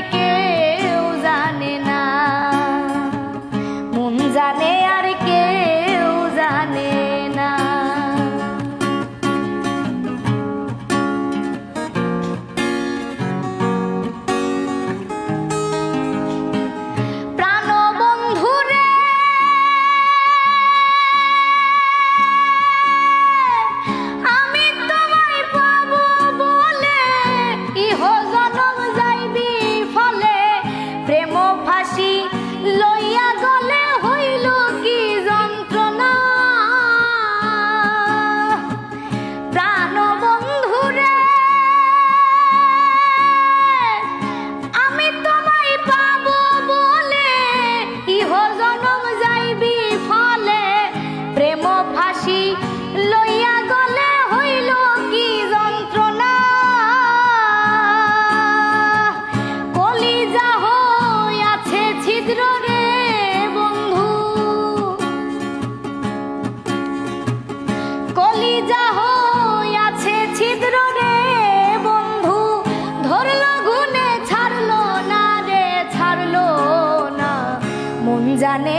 like it. লইয়া হইল কি যন্ত্রণা। আছে ছিদ্র রে বন্ধু আছে ছিদ্র রে বন্ধু। ধরল না রে না। জানে